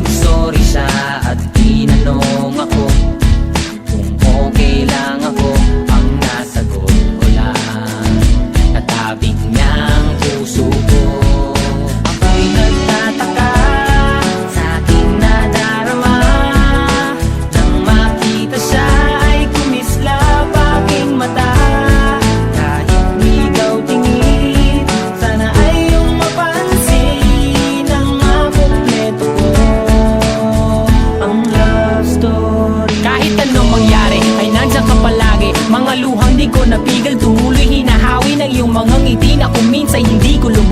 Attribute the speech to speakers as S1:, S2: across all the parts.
S1: Mag-sorry siya.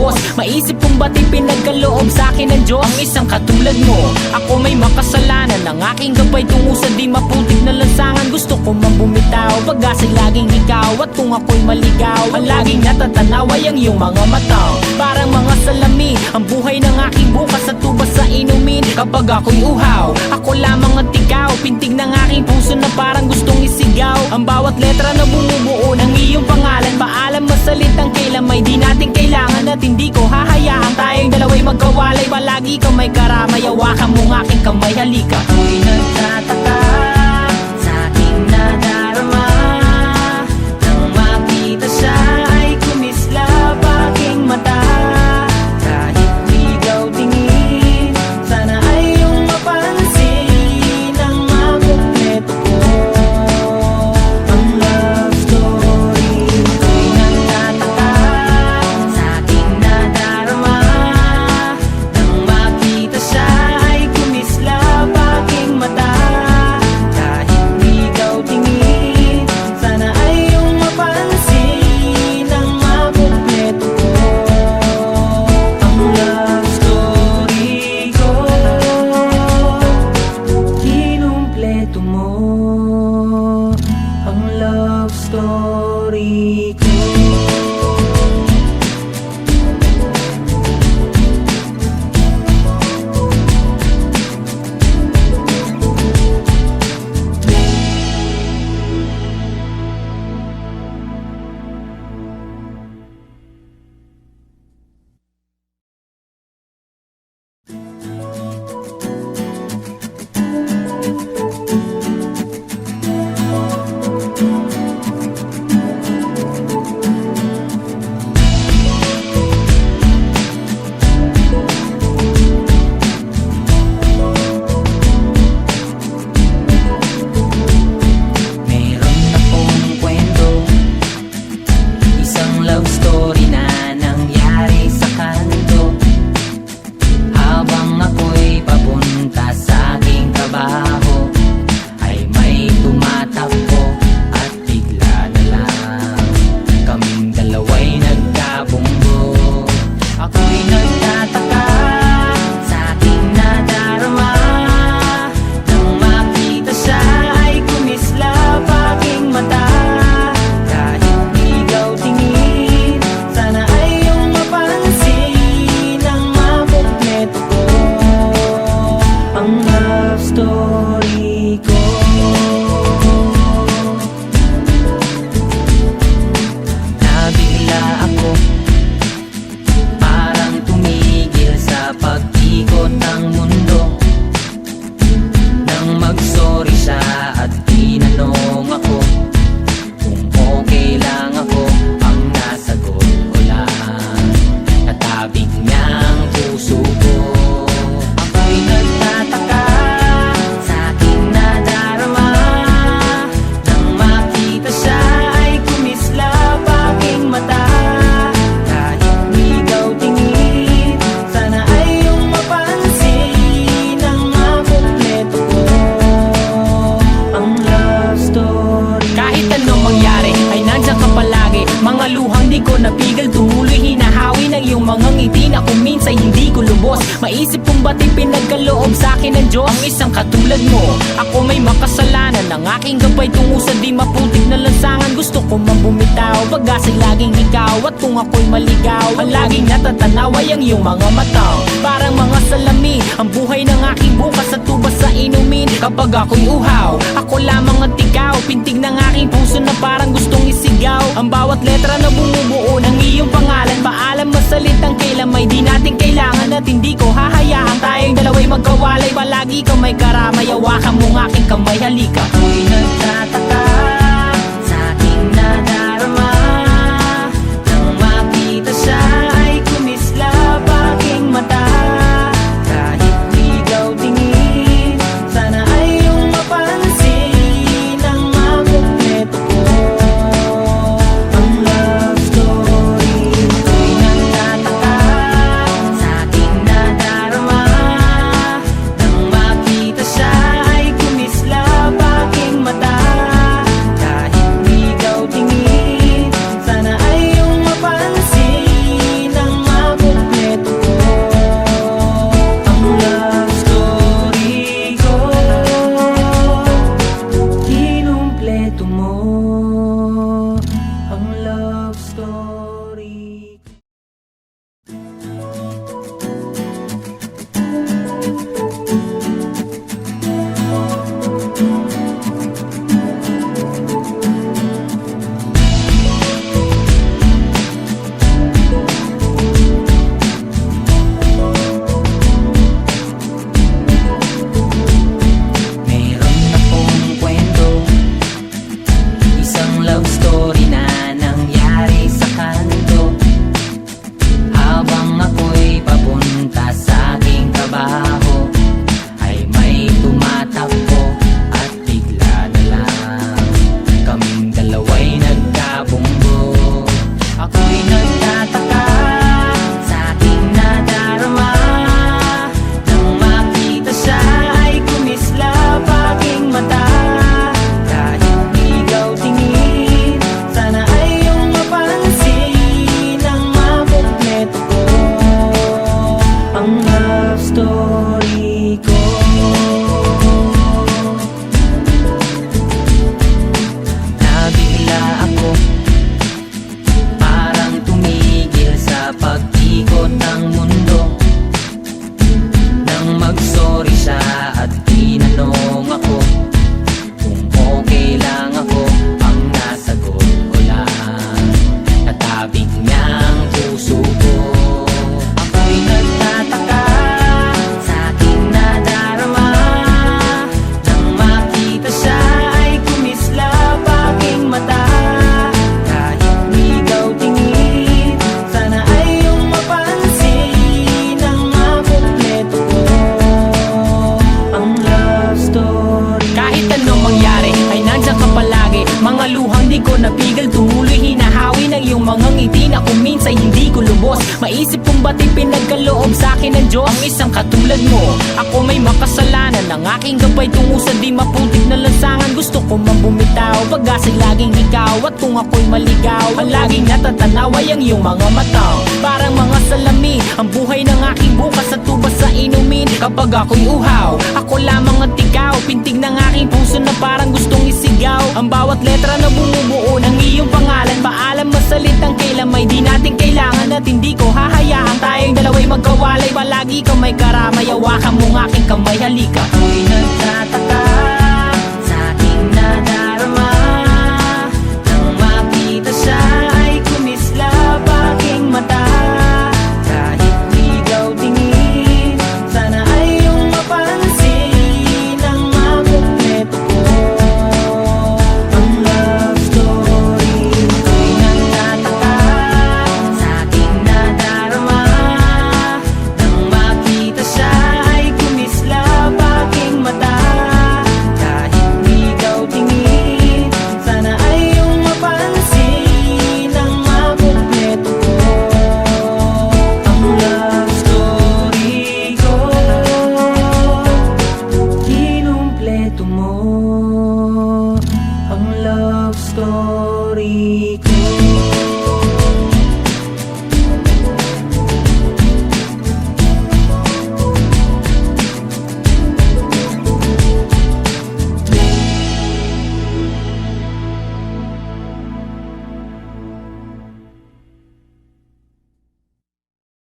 S1: Lubos Maisip kong ba't pinagkaloob sa akin ng Diyos. Ang isang katulad mo Ako may makasalanan. Ang aking gabay tungo sa di maputik na lansangan Gusto ko man bumitaw Pag-asa'y laging ikaw. At kung ako'y maligaw Ang laging natatanaw ay ang iyong mga mata. Parang mga salami Ang buhay ng aking bukas at tubas sa inumin. Kapag ako'y uhaw Ako lamang at ikaw Pintig ng aking puso na parang gustong isigaw. Ang bawat letra At hindi ko hahayaan tayong dalawa'y magkawalay. Palagi ka may karamay. Hawakan mo ng aking kamay. Halika ba't pinagkaloob sa akin ng Diyos Ang isang katulad mo. Ako may makasalanan Ang aking gabay tungo sa di maputik na lansangan. Gusto ko man bumitaw laging ikaw. At kung ako'y maligaw Ang laging natatanaw ay ang iyong mga mata. Parang mga salami Ang buhay ng aking bukas at tubas sa inumin. Kapag ako'y uhaw Ako lamang at ikaw. Pintig ng aking puso na parang gustong isigaw. Ang bawat letra na bumubuo ng iyong pangalan Paalam masalitang kailan may di natin kailangan At hindi ko hahayaan. Tayong dalawa'y magkawalay Palagi ka may karamay. Hawakan mo ng aking kamay halika. Ako'y of storms. Akin ng Diyos Ang isang katulad mo. Ako may makasalanan Ang aking gabay tungo sa di maputik na lansangan. Gusto ko man bumitaw Pag-asa'y laging ikaw. At kung ako'y maligaw Ang laging natatanaw ay ang iyong mga mata Parang mga salamin Ang buhay ng aking bukas At tubas sa inumin. Kapag ako'y uhaw Ako lamang at ikaw Pintig ng aking puso na parang gustong isigaw. Ang bawat letra na bumubuo ng kailangan At hindi ko hahayaan. Tayong dalawa'y magkawalay Palagi ka may karamay. Hawakan mo ng aking kamay Halika. Ako'y nagtataka Ang love story ko